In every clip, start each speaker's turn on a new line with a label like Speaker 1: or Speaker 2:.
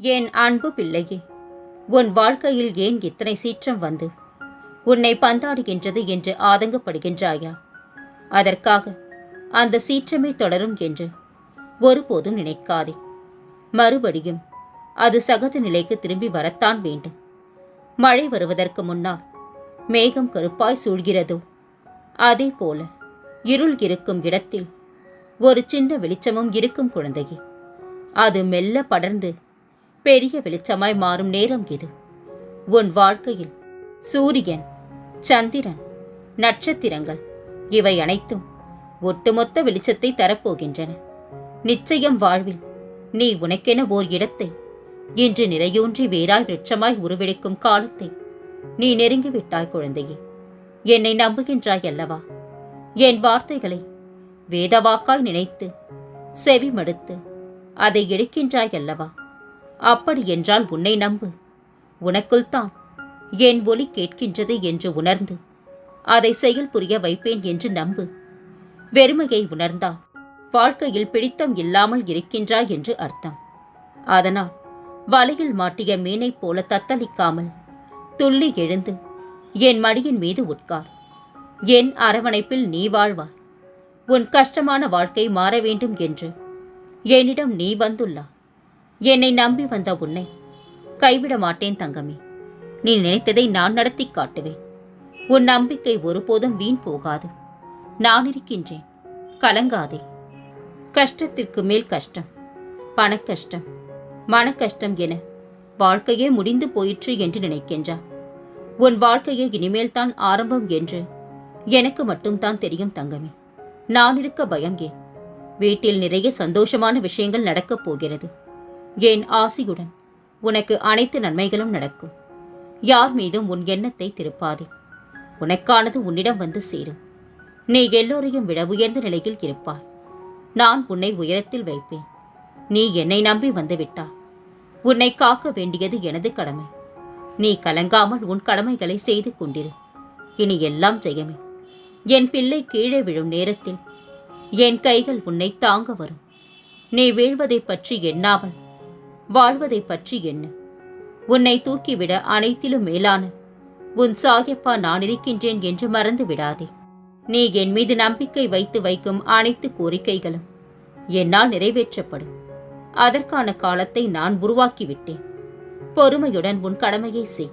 Speaker 1: என் அன்பு பிள்ளையே உன் வாழ்க்கையில் ஏன் இத்தனை சீற்றம் வந்து? உன்னை பந்தாடுகின்றது என்று ஆதங்கப்படுகின்றாயா? அதற்காக அந்த சீற்றமே தொடரும் என்று ஒருபோதும் நினைக்காதே. மறுபடியும் அது சகஜ நிலைக்கு திரும்பி வரத்தான் வேண்டும். மழை வருவதற்கு முன்னால் மேகம் கருப்பாய் சூழ்கிறதோ? அதே போல இருள் இருக்கும் இடத்தில் ஒரு சின்ன வெளிச்சமும் இருக்கும் குழந்தையே அது மெல்ல படர்ந்து பெரிய வெளிச்சமாய் மாறும் நேரம் இது. உன் வாழ்க்கையில் சூரியன் சந்திரன் நட்சத்திரங்கள் இவை அனைத்தும் ஒட்டுமொத்த வெளிச்சத்தை தரப்போகின்றன. நிச்சயம் வாழ்வில் நீ உனக்கென ஓர் இடத்தை இன்று நிறையூன்றி வேறாய் விருட்சமாய் உருவெடுக்கும் காலத்தை நீ நெருங்கிவிட்டாய் குழந்தையே. என்னை நம்புகின்றாய் அல்லவா? என் வார்த்தைகளை வேதவாக்காய் நினைத்து செவி மடுத்து அதை எடுக்கின்றாய் அல்லவா? அப்படி என்றால் உன்னை நம்பு. உனக்குள்தான் என் ஒலி கேட்கின்றது என்று உணர்ந்து அதை செயல் புரிய வைப்பேன் என்று நம்பு. வெறுமையை உணர்ந்தா வாழ்க்கையில் பிடித்தம் இல்லாமல் இருக்கின்றாய் என்று அர்த்தம். அதனால் வலையில் மாட்டிய மீனைப் போல தத்தளிக்காமல் துள்ளி எழுந்து என் மடியின் மீது உட்கார். என் அரவணைப்பில் நீ வாழ்வாய் உன் கஷ்டமான வாழ்க்கை மாற வேண்டும் என்று என்னிடம் நீ வந்துள்ளாய் என்னை நம்பி வந்த உன்னை கைவிட மாட்டேன் தங்கமே. நீ நினைத்ததை நான் நடத்தி காட்டுவேன். உன் நம்பிக்கை ஒருபோதும் வீண் போகாது. நான் இருக்கின்றேன். கலங்காதே. கஷ்டத்திற்கு மேல் கஷ்டம் பணக்கஷ்டம் மனக்கஷ்டம் என வாழ்க்கையே முடிந்து போயிற்று என்று நினைக்கின்றா உன் வாழ்க்கையே இனிமேல் தான் ஆரம்பம் என்று எனக்கு மட்டும்தான் தெரியும் தங்கமே. நான் இருக்க பயம் ஏன்? வீட்டில் நிறைய சந்தோஷமான விஷயங்கள் நடக்கப் போகிறது. என் ஆசியுடன்? உனக்கு அனைத்து நன்மைகளும் நடக்கும். யார் மீதும் உன் எண்ணத்தை திருப்பாதே. உனக்கானது உன்னிடம் வந்து சேரும். நீ எல்லோரையும் விட உயர்ந்த நிலையில் இருப்பாய். நான் உன்னை உயரத்தில் வைப்பேன். நீ என்னை நம்பி வந்துவிட்டா? உன்னை காக்க வேண்டியது எனது கடமை. நீ கலங்காமல் உன் கடமைகளை செய்து கொண்டிரு. இனி எல்லாம் ஜெயமே. என் பிள்ளை கீழே விழும் நேரத்தில் என் கைகள் உன்னை தாங்க வரும். நீ வீழ்வதை பற்றி எண்ணாமல் வாழ்வதைப் பற்றி எண்ணு. உன்னை தூக்கிவிட அனைத்திலும் மேலான உன் சாயப்பா நான் இருக்கின்றேன் என்று மறந்து விடாதே. நீ என் மீது நம்பிக்கை வைத்து வைக்கும் அனைத்து கோரிக்கைகளும் என்னால் நிறைவேற்றப்படும். அதற்கான காலத்தை நான் உருவாக்கிவிட்டேன். பொறுமையுடன் உன் கடமையை செய்.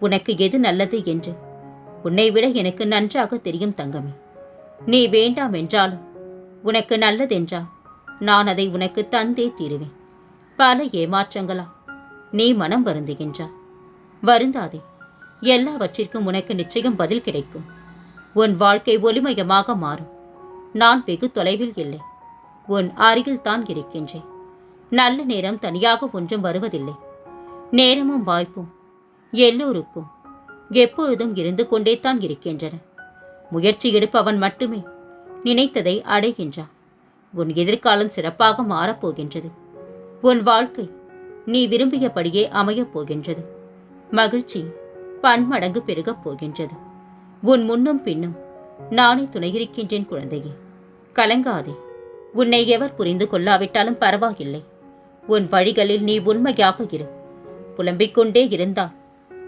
Speaker 1: உனக்கு எது நல்லது என்று உன்னை விட எனக்கு நன்றாக தெரியும் தங்கமே. நீ வேண்டாம் என்றாலும் உனக்கு நல்லதென்றால் நான் அதை உனக்கு தந்தே தீருவேன். பல ஏமாற்றங்களா நீ மனம் வருந்துகின்றாய் வருந்தாதே. எல்லாவற்றிற்கும் உனக்கு நிச்சயம் பதில் கிடைக்கும். உன் வாழ்க்கை ஒளிமயமாக மாறும். நான் வெகு தொலைவில் இல்லை. உன் அருகில் தான் இருக்கின்றேன். நல்ல நேரம் தனியாக ஒன்றும் வருவதில்லை. நேரமும் வாய்ப்பும் எல்லோருக்கும் எப்பொழுதும் இருந்து கொண்டே தான் இருக்கின்றன. முயற்சி எடுப்பவன் மட்டுமே நினைத்ததை அடைகின்றான். உன் எதிர்காலம் சிறப்பாக மாறப்போகின்றது. உன் வாழ்க்கை நீ விரும்பியபடியே அமையப் போகின்றது. மகிழ்ச்சி பன்மடங்கு பெருகப் போகின்றது. உன் முன்னும் பின்னும் நானே துணையிருக்கின்றேன் குழந்தையே. கலங்காதே. உன்னை எவர் புரிந்து கொள்ளாவிட்டாலும் பரவாயில்லை. உன் வழிகளில் நீ உண்மையாக இரு. புலம்பிக் கொண்டே இருந்தால்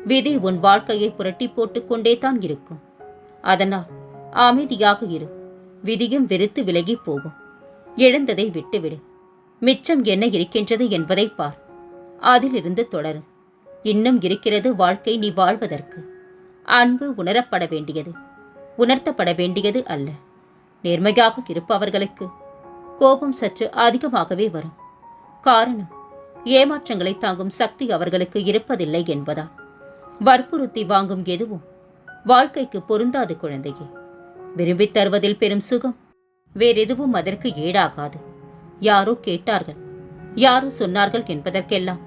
Speaker 1: விதி உன் வாழ்க்கையை புரட்டி போட்டுக்கொண்டே தான் இருக்கும். அதனால் அமைதியாக இரு. விதியும் வெறுத்து விலகி போகும். எழுந்ததை விட்டுவிடு. மிச்சம் என்ன இருக்கின்றது என்பதை பார். அதிலிருந்து தொடரும் இன்னும் இருக்கிறது வாழ்க்கை நீ வாழ்வதற்கு. அன்பு உணரப்பட வேண்டியது. உணர்த்தப்பட வேண்டியது அல்ல. நேர்மையாக இருப்பவர்களுக்கு கோபம் சற்று அதிகமாகவே வரும். காரணம் ஏமாற்றங்களை தாங்கும் சக்தி அவர்களுக்கு இருப்பதில்லை என்பதா? வற்புறுத்தி வாங்கும் எதுவும் வாழ்க்கைக்கு பொருந்தாது குழந்தையே. விரும்பித் தருவதில் பெரும் சுகம். வேறெதுவும் அதற்கு ஈடாகாது யாரோ கேட்டார்கள். யாரோ சொன்னார்கள் என்பதற்கெல்லாம்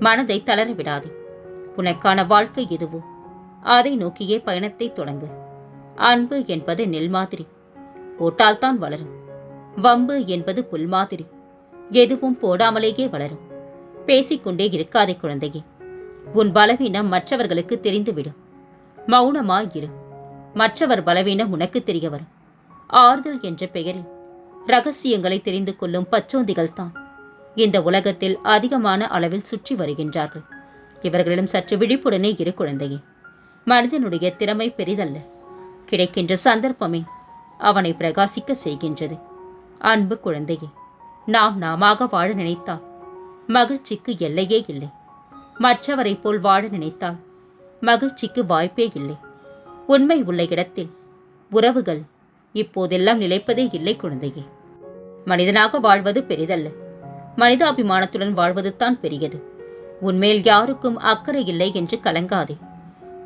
Speaker 1: மனதை தளரவிடாதே. உனக்கான வாழ்க்கை எதுவோ? அதை நோக்கியே பயணத்தை தொடங்கு. அன்பு என்பது நெல் மாதிரி. போட்டால்தான் வளரும். வம்பு என்பது புல் மாதிரி. எதுவும் போடாமலேயே வளரும். பேசிக்கொண்டே இருக்காதே குழந்தையே. உன் பலவீனம் மற்றவர்களுக்கு தெரிந்துவிடும். மௌனமாய் இரு. மற்றவர் பலவீனம் உனக்கு தெரிய வரும். ஆறுதல் என்ற பெயரில் ரகசியங்களை தெரிந்து கொள்ளும் பச்சோந்திகள் தான் இந்த உலகத்தில் அதிகமான அளவில் சுற்றி வருகின்றார்கள். இவர்களிடம் சற்று விழிப்புடனே இரு குழந்தையே. மனிதனுடைய திறமை பெரிதல்ல. கிடைக்கின்ற சந்தர்ப்பமே அவனை பிரகாசிக்க செய்கின்றது. அன்பு குழந்தையே நாம் நாமாக வாழ நினைத்தால் மகிழ்ச்சிக்கு எல்லையே இல்லை. மற்றவரைப் போல் வாழ நினைத்தால் மகிழ்ச்சிக்கு வாய்ப்பே இல்லை. உண்மை உள்ள இடத்தில் உறவுகள் இப்போதெல்லாம் நிலைப்பதே இல்லை குழந்தையே. மனிதனாக வாழ்வது பெரிதல்ல. மனிதாபிமானத்துடன் வாழ்வது தான் பெரியது. உன்மேல் யாருக்கும் அக்கறை இல்லை என்று கலங்காதே.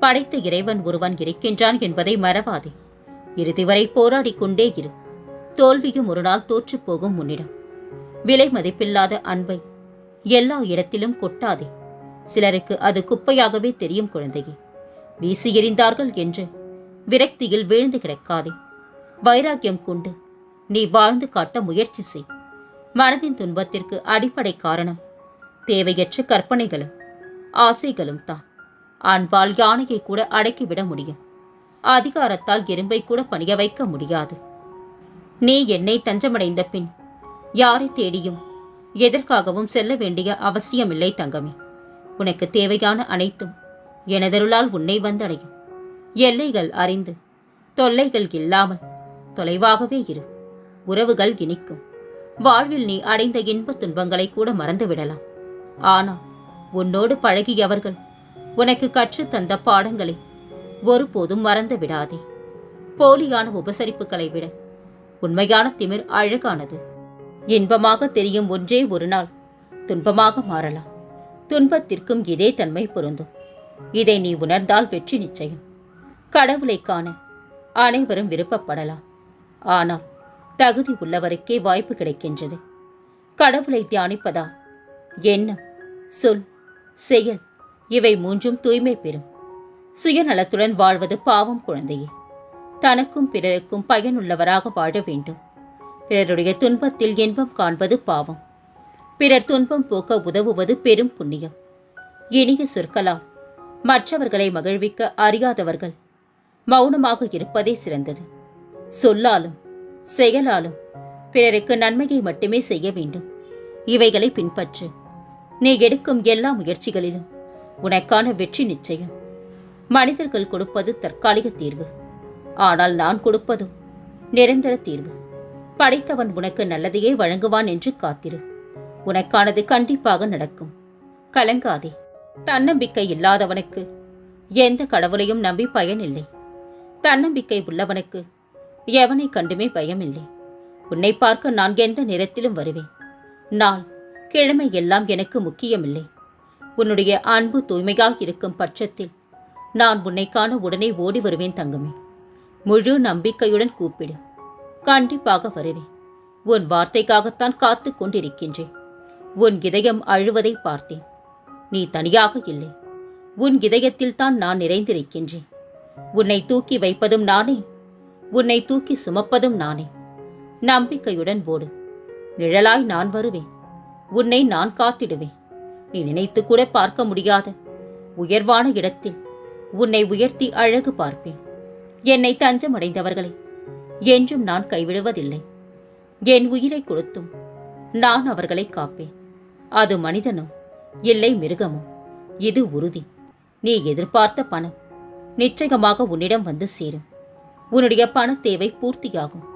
Speaker 1: படைத்த இறைவன் ஒருவன் இருக்கின்றான் என்பதை மறவாதே. இறுதி வரை போராடிக் கொண்டே இரு. தோல்வியும் ஒரு நாள் தோற்றுப் போகும் உன்னிடம். விலை மதிப்பில்லாத அன்பை எல்லா இடத்திலும் கொட்டாதே. சிலருக்கு அது குப்பையாகவே தெரியும் குழந்தையே. வீசி எறிந்தார்கள் என்று விரக்தியில் வீழ்ந்து கிடக்காதே. வைராக்கியம் கொண்டு நீ வாழ்ந்து காட்ட முயற்சி செய். மனதின் துன்பத்திற்கு அடிப்படை காரணம் தேவையற்ற கற்பனைகளும் ஆசைகளும் தான். அன்பால் யானையை கூட அடக்கிவிட முடியும். அதிகாரத்தால் எறும்பை கூட பணிய வைக்க முடியாது. நீ என்னை தஞ்சமடைந்த பின் யாரை தேடியும் எதற்காகவும் செல்ல வேண்டிய அவசியமில்லை தங்கமே. உனக்கு தேவையான அனைத்தும் எனதருளால் உன்னை வந்தடையும். எல்லைகள் அறிந்து தொல்லைகள் இல்லாமல் தொலைவாகவே இரு. உறவுகள் இனிக்கும். வாழ்வில் நீ அடைந்த இன்பத் துன்பங்களை கூட மறந்துவிடலாம். ஆனால் உன்னோடு பழகியவர்கள் உனக்கு கற்றுத் தந்த பாடங்களை ஒருபோதும் மறந்து விடாதே. போலியான உபசரிப்புகளை விட உண்மையான திமிர் அழகானது. இன்பமாக தெரியும் ஒன்றே ஒரு நாள் துன்பமாக மாறலாம். துன்பத்திற்கும் இதே தன்மை பொருந்தும். இதை நீ உணர்ந்தால் வெற்றி நிச்சயம். கடவுளை காண அனைவரும் விருப்பப்படலாம். ஆனால் தகுதி உள்ளவருக்கே வாய்ப்பு கிடைக்கின்றது. கடவுளை தியானிப்பதா? எண்ணம் சொல் செயல் இவை மூன்றும் தூய்மை பெறும். சுயநலத்துடன் வாழ்வது பாவம் குழந்தையே. தனக்கும் பிறருக்கும் பயனுள்ளவராக வாழ வேண்டும். பிறருடைய துன்பத்தில் இன்பம் காண்பது பாவம். பிறர் துன்பம் போக்க உதவுவது பெரும் புண்ணியம். இனிய சொற்களால் மற்றவர்களை மகிழ்விக்க அறியாதவர்கள் மௌனமாக இருப்பதே சிறந்தது. சொல்லாலும் செயலாலும் பிறருக்கு நன்மையை மட்டுமே செய்ய வேண்டும். இவைகளை பின்பற்று. நீ எடுக்கும் எல்லா முயற்சிகளிலும் உனக்கான வெற்றி நிச்சயம். மனிதர்கள் கொடுப்பது தற்காலிக தீர்வு. ஆனால் நான் கொடுப்பதும் நிரந்தர தீர்வு. படைத்தவன் உனக்கு நல்லதையே வழங்குவான் என்று காத்திரு. உனக்கானது கண்டிப்பாக நடக்கும். கலங்காதே. தன்னம்பிக்கை இல்லாதவனுக்கு எந்த கடவுளையும் நம்பி பயனில்லை. தன்னம்பிக்கை உள்ளவனுக்கு எவனை கண்டுமே பயமில்லை. உன்னை பார்க்க நான் எந்த நேரத்திலும் வருவேன். நாள் கிழமை எல்லாம் எனக்கு முக்கியமில்லை. உன்னுடைய அன்பு தூய்மையாக இருக்கும் பட்சத்தில் நான் உன்னை காண உடனே ஓடி வருவேன் தங்கமே. முழு நம்பிக்கையுடன் கூப்பிடு. கண்டிப்பாக வருவேன். உன் வார்த்தைக்காகத்தான் காத்து கொண்டிருக்கின்றேன். உன் இதயம் அழுவதை பார்த்தேன். நீ தனியாக இல்லை. உன் இதயத்தில் தான் நான் நிறைந்திருக்கின்றேன். உன்னை தூக்கி வைப்பதும் நானே உன்னை தூக்கி சுமப்பதும் நானே. நம்பிக்கையுடன் ஓடு. நிழலாய் நான் வருவேன். உன்னை நான் காத்திடுவேன். நீ நினைத்து கூட பார்க்க முடியாத. உயர்வான இடத்தில் உன்னை உயர்த்தி அழகு பார்ப்பேன். என்னை தஞ்சமடைந்தவர்களை என்றும் நான் கைவிடுவதில்லை. என் உயிரை கொடுத்தும் நான் அவர்களை காப்பேன். அது மனிதனும் இல்லை மிருகமோ இது உறுதி. நீ எதிர்பார்த்த பணம் நிச்சயமாக உன்னிடம் வந்து சேரும். உன்னுடைய பண தேவை பூர்த்தியாகும்.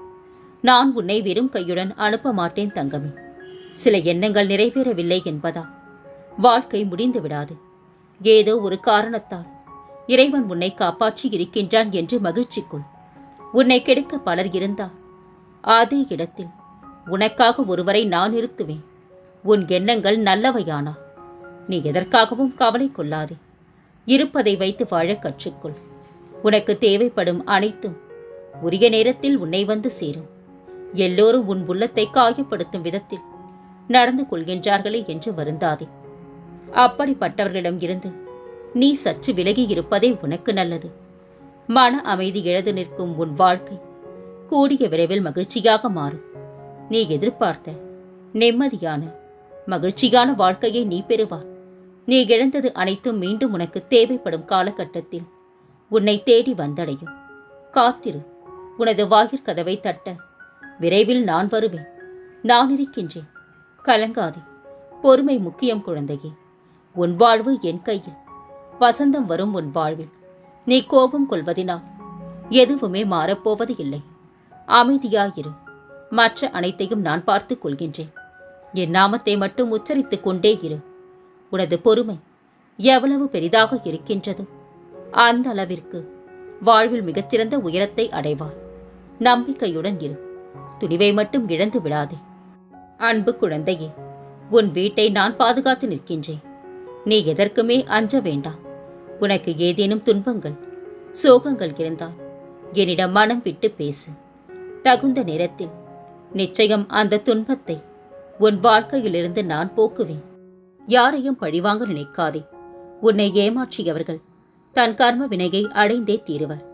Speaker 1: நான் உன்னை வெறும் கையுடன் அனுப்ப மாட்டேன் தங்கமே. சில எண்ணங்கள் நிறைவேறவில்லை என்பதா? வாழ்க்கை முடிந்து விடாது ஏதோ ஒரு காரணத்தால். இறைவன் உன்னை காப்பாற்றி இருக்கின்றான் என்று மகிழ்ச்சிக்குள். உன்னை கெடுக்க பலர் இருந்தால் அதே இடத்தில் உனக்காக ஒருவரை நான் நிறுத்துவேன். உன் எண்ணங்கள் நல்லவையானா? நீ எதற்காகவும் கவலை கொள்ளாதே. இருப்பதை வைத்து வாழ கற்றுக்கொள். உனக்கு தேவைப்படும் அனைத்தும் உரிய நேரத்தில் உன்னை வந்து சேரும். எல்லோரும் உன் உள்ளத்தை காயப்படுத்தும் விதத்தில் நடந்து கொள்கின்றார்களே என்று வருந்தாதே. அப்படிப்பட்டவர்களிடம் இருந்து நீ சற்று விலகி இருப்பதே உனக்கு நல்லது. மன அமைதி இழந்து நிற்கும் உன் வாழ்க்கை கூடிய விரைவில் மகிழ்ச்சியாக மாறும். நீ எதிர்பார்த்த நிம்மதியான மகிழ்ச்சியான வாழ்க்கையை நீ பெறுவார் நீ இழந்தது அனைத்தும் மீண்டும் உனக்கு தேவைப்படும் காலகட்டத்தில் உன்னை தேடி வந்தடையும். காத்திரு. உனது வாயிற்கதவை தட்ட. விரைவில் நான் வருவேன். நான் இருக்கின்றேன். கலங்காதே. பொறுமை முக்கியம் குழந்தையே. உன் வாழ்வு என் கையில். வசந்தம் வரும் உன் வாழ்வில். நீ கோபம் கொள்வதினால் எதுவுமே மாறப்போவது இல்லை. அமைதியாயிரு. மற்ற அனைத்தையும் நான் பார்த்துக் கொள்கின்றேன். என் நாமத்தை மட்டும் உச்சரித்துக் கொண்டே இரு. உனது பொறுமை எவ்வளவு பெரிதாக இருக்கின்றது? அந்த அளவிற்கு வாழ்வில் மிகச்சிறந்த உயரத்தை அடைவார். நம்பிக்கையுடன் இரு. துணிவை மட்டும் இழந்து விடாதே. அன்பு குழந்தையே உன் வீட்டை நான் பாதுகாத்து நிற்கின்றேன். நீ எதற்குமே அஞ்ச வேண்டாம். உனக்கு ஏதேனும் துன்பங்கள் சோகங்கள் இருந்தால் என்னிடம் மனம் விட்டு பேசு. தகுந்த நேரத்தில் நிச்சயம் அந்த துன்பத்தை உன் வாழ்க்கையிலிருந்து நான் போக்குவேன். யாரையும் பழிவாங்க நினைக்காதே. உன்னை ஏமாற்றியவர்கள் தன் கர்ம வினையை அடைந்தே தீருவர்.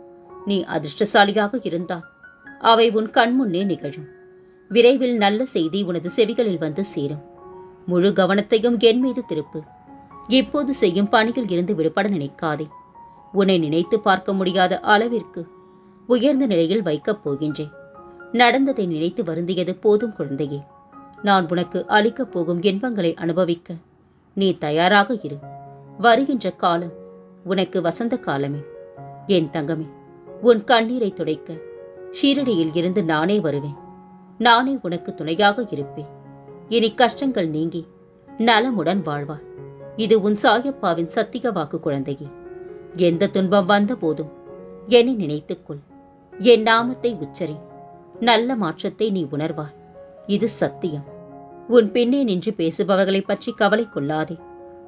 Speaker 1: நீ அதிர்ஷ்டசாலியாக இருந்தால் அவை உன் கண்முன்னே நிகழும். விரைவில் நல்ல செய்தி உனது செவிகளில் வந்து சேரும். முழு கவனத்தையும் என் மீது திருப்பு. இப்போது செய்யும் பணியில் இருந்து விடுபட நினைக்காதே. உன்னை நினைத்து பார்க்க முடியாத அளவிற்கு உயர்ந்த நிலையில் வைக்கப் போகின்றேன். நடந்ததை நினைத்து வருந்தியது போதும் குழந்தையே. நான் உனக்கு அளிக்கப் போகும் இன்பங்களை அனுபவிக்க நீ தயாராக இரு. வருகின்ற காலம் உனக்கு வசந்த காலமே. என் தங்கமே உன் கண்ணீரை துடைக்க ஷீரடியில் இருந்து நானே வருவேன். நானே உனக்கு துணையாக இருப்பேன். இனி கஷ்டங்கள் நீங்கி நலமுடன் வாழ்வார் இது உன் சாயப்பாவின் சத்திய வாக்கு குழந்தையே. எந்த துன்பம் வந்த போதும் என்னை நினைத்துக்கொள் என் நாமத்தை உச்சரி நல்ல மாற்றத்தை நீ உணர்வாய். இது சத்தியம். உன் பின்னே நின்று பேசுபவர்களைப் பற்றி கவலை கொள்ளாதே.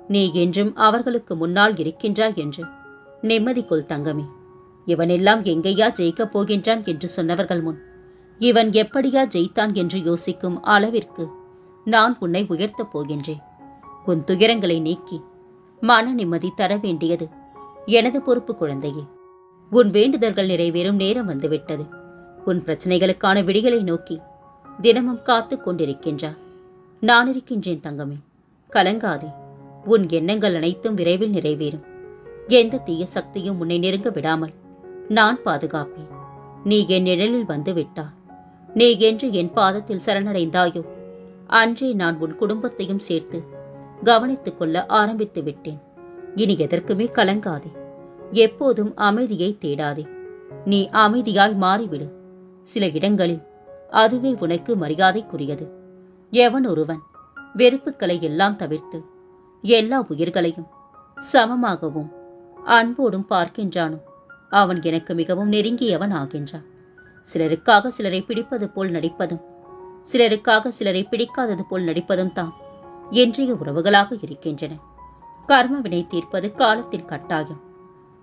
Speaker 1: நீ என்றும் அவர்களுக்கு முன்னால் இருக்கின்றாய் என்று. நிம்மதிக்குள் தங்கமே. இவனெல்லாம் எங்கேயா ஜெயிக்கப் போகின்றான் என்று சொன்னவர்கள் முன். இவன் எப்படியா ஜெயித்தான் என்று யோசிக்கும் அளவிற்கு நான் உன்னை உயர்த்தப் போகின்றேன். உன் துயரங்களை நீக்கி மன நிம்மதி தர வேண்டியது எனது பொறுப்பு குழந்தையே. உன் வேண்டுதல்கள் நிறைவேறும் நேரம் வந்துவிட்டது. உன் பிரச்சனைகளுக்கான விடிகளை நோக்கி தினமும் காத்துக் கொண்டிருக்கின்றார் நான் இருக்கின்றேன் தங்கமே. கலங்காதே. உன் எண்ணங்கள் அனைத்தும் விரைவில் நிறைவேறும். எந்த தீய சக்தியும் உன்னை நெருங்க விடாமல் நான் பாதுகாப்பேன். நீ என் நிழலில் வந்து விட்டாய் நீ என்று என் பாதத்தில் சரணடைந்தாயோ? அன்றே நான் உன் குடும்பத்தையும் சேர்த்து கவனித்துக் கொள்ள ஆரம்பித்து விட்டேன். இனி எதற்குமே கலங்காதே. எப்போதும் அமைதியை தேடாதே. நீ அமைதியாய் மாறிவிடு. சில இடங்களில் அதுவே உனக்கு மரியாதைக்குரியது. எவன் ஒருவன் வெறுப்புக்களை எல்லாம் தவிர்த்து எல்லா உயிர்களையும் சமமாகவும் அன்போடும் பார்க்கின்றானோ? அவன் எனக்கு மிகவும் நெருங்கியவன் ஆகின்றான். சிலருக்காக சிலரை பிடிப்பது போல் நடிப்பதும் சிலருக்காக சிலரை பிடிக்காதது போல் நடிப்பதும் தான் இன்றைய உறவுகளாக இருக்கின்றன. கர்ம வினை தீர்ப்பது காலத்தின் கட்டாயம்.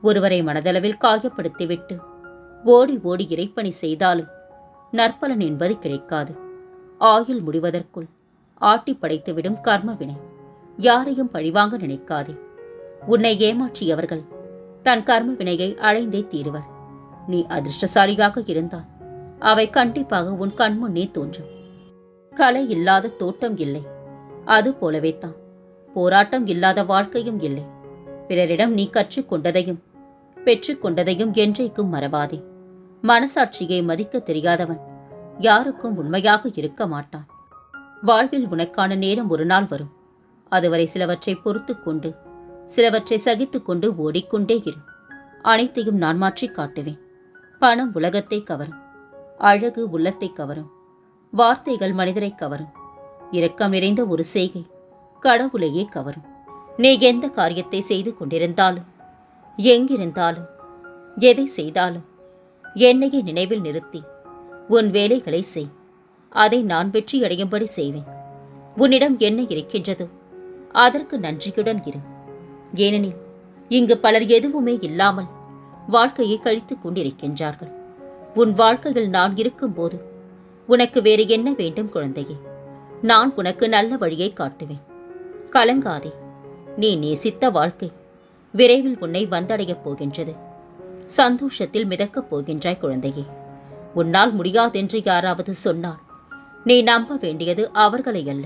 Speaker 1: ஒருவரை மனதளவில் காயப்படுத்திவிட்டு ஓடி ஓடி இறைப்பணி செய்தாலும் நற்பலன் என்பது கிடைக்காது. ஆயுள் முடிவதற்குள் ஆட்டி படைத்துவிடும் கர்மவினை. யாரையும் பழிவாங்க நினைக்காதே. உன்னை ஏமாற்றியவர்கள் தன் கர்ம வினையை அடைந்தே தீருவர். நீ அதிர்ஷ்டசாலியாக இருந்தால் அவை கண்டிப்பாக உன் கண்முன்னே தோன்றும். கலை இல்லாத தோட்டம் இல்லை. அது போலவே தான். போராட்டம் இல்லாத வாழ்க்கையும் இல்லை. பிறரிடம் நீ கற்றுக்கொண்டதையும் பெற்றுக்கொண்டதையும் என்றைக்கும் மறவாதே. மனசாட்சியை மதிக்க தெரியாதவன் யாருக்கும் உண்மையாக இருக்க மாட்டான். வாழ்வில் உனக்கான நேரம் ஒரு நாள் வரும். அதுவரை சிலவற்றை பொறுத்து கொண்டு சிலவற்றை சகித்து கொண்டு ஓடிக்கொண்டே இரு. அனைத்தையும் நான் மாற்றிக் காட்டுவேன். பணம் உலகத்தை கவரும். அழகு உள்ளத்தை கவரும். வார்த்தைகள் மனிதரை கவரும். இரக்கம் நிறைந்த ஒரு செய்கை கடவுளையே கவரும். நீ எந்த காரியத்தை செய்து கொண்டிருந்தாலும் எங்கிருந்தாலும் எதை செய்தாலும் என்னையே நினைவில் நிறுத்தி உன் வேலைகளை செய். அதை நான் வெற்றியடையும்படி செய்வேன். உன்னிடம் என்ன இருக்கின்றதோ? அதற்கு நன்றியுடன் இரு. ஏனெனில் இங்கு பலர் எதுவுமே இல்லாமல் வாழ்க்கையை கழித்துக் கொண்டிருக்கின்றார்கள். உன் வாழ்க்கையில் நான் இருக்கும்போது உனக்கு வேறு என்ன வேண்டும் குழந்தையே? நான் உனக்கு நல்ல வழியை காட்டுவேன். கலங்காதே. நீ நேசித்த வாழ்க்கை விரைவில் உன்னை வந்தடையப் போகின்றது. சந்தோஷத்தில் மிதக்கப் போகின்றாய் குழந்தையே. உன்னால் முடியாதென்று யாராவது சொன்னால் நீ நம்ப வேண்டியது அவர்களை அல்ல.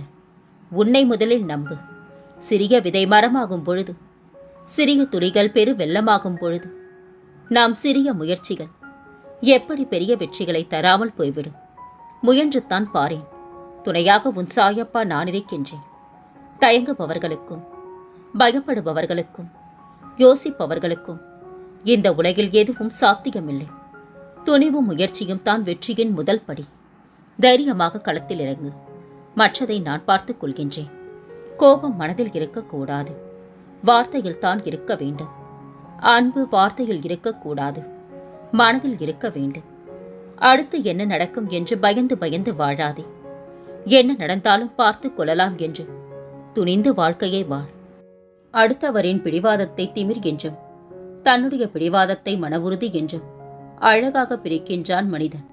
Speaker 1: உன்னை முதலில் நம்பு. சிறிய விதை மரமாகும் பொழுது சிறிய துளிகள் பெரு வெள்ளமாகும் பொழுது நாம் சிறிய முயற்சிகள் எப்படி பெரிய வெற்றிகளை தராமல் போய்விடும்? முயன்றுத்தான் பாரேன். துணையாக உன் சாயப்பா நான் இருக்கின்றேன். தயங்குபவர்களுக்கும் பயப்படுபவர்களுக்கும் யோசிப்பவர்களுக்கும் இந்த உலகில் எதுவும் சாத்தியமில்லை. துணிவும் முயற்சியும் தான் வெற்றியின் முதல் படி. தைரியமாக களத்தில் இறங்கு. மற்றதை நான் பார்த்துக் கொள்கின்றேன். கோபம் மனதில் இருக்கக்கூடாது. வார்த்தையில் தான் இருக்க வேண்டும். அன்பு வார்த்தையில் இருக்கக்கூடாது. மனதில் இருக்க வேண்டும். அடுத்து என்ன நடக்கும் என்று பயந்து பயந்து வாழாதே. என்ன நடந்தாலும் பார்த்து கொள்ளலாம் என்று. துணிந்து வாழ்க்கையை வாழ். அடுத்தவரின் பிடிவாதத்தை திமிர் என்றும் தன்னுடைய பிடிவாதத்தை மனவுறுதி என்றும் அழகாக பிரிக்கின்றான் மனிதன்.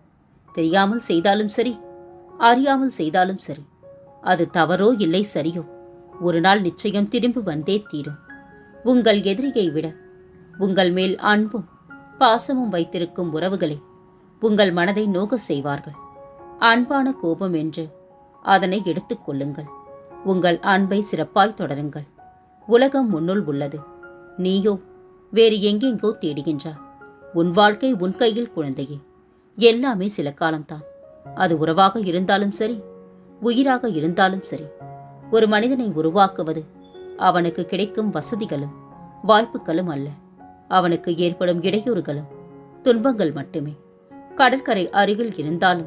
Speaker 1: தெரியாமல் செய்தாலும் சரி அறியாமல் செய்தாலும் சரி அது தவறோ இல்லை சரியோ? ஒரு நாள் நிச்சயம் திரும்பி வந்தே தீரும். உங்கள் எதிரியை விட உங்கள் மேல் அன்பும் பாசமும் வைத்திருக்கும் உறவுகளை உங்கள் மனதை நோக செய்வார்கள். அன்பான கோபம் என்று அதனை எடுத்துக்கொள்ளுங்கள் உங்கள் அன்பை சிறப்பாய் தொடருங்கள். உலகம் முன்னுள் உள்ளது. நீயோ வேறு எங்கெங்கோ தேடுகின்றாய். உன் வாழ்க்கை உன் கையில் குழந்தையே. எல்லாமே சில காலம்தான். அது உறவாக இருந்தாலும் சரி உயிராக இருந்தாலும் சரி. ஒரு மனிதனை உருவாக்குவது அவனுக்கு கிடைக்கும் வசதிகளும் வாய்ப்புகளும் அல்ல. அவனுக்கு ஏற்படும் இடையூறுகளும் துன்பங்கள் மட்டுமே. கடற்கரை அருகில் இருந்தாலும்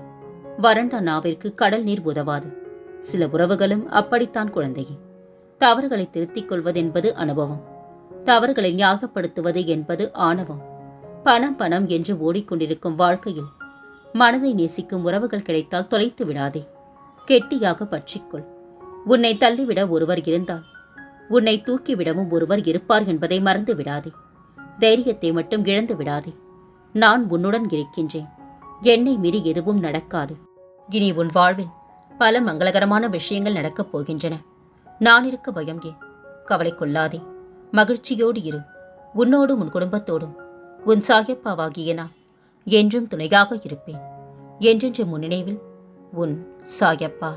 Speaker 1: வறண்ட நாவிற்கு கடல் நீர் உதவாது. சில உறவுகளும் அப்படித்தான் குழந்தையே. தவறுகளை திருத்திக் கொள்வதென்பது அனுபவம். தவறுகளை ஞாபகப்படுத்துவது என்பது ஆணவம். பணம் பணம் என்று ஓடிக்கொண்டிருக்கும் வாழ்க்கையில் மனதை நேசிக்கும் உறவுகள் கிடைத்தால் தொலைத்து விடாதே. கெட்டியாக பற்றிக்கொள். உன்னை தள்ளிவிட ஒருவர் இருந்தால் உன்னை தூக்கிவிடவும் ஒருவர் இருப்பார் என்பதை மறந்து விடாதே. தைரியத்தை மட்டும் இழந்து விடாதே. நான் உன்னுடன் இருக்கின்றேன். என்னை மீறி எதுவும் நடக்காது. இனி உன் வாழ்வில் பல மங்களகரமான விஷயங்கள் நடக்கப் போகின்றன. நான் இருக்க பயம் ஏன்? கவலை கொள்ளாதே. மகிழ்ச்சியோடு இரு. உன்னோடும் உன் குடும்பத்தோடும். உன் சாயப்பாவாகிய நான் என்றும் துணையாக இருப்பேன். என்றென்று முன்னினைவில் உன் சாயப்பா.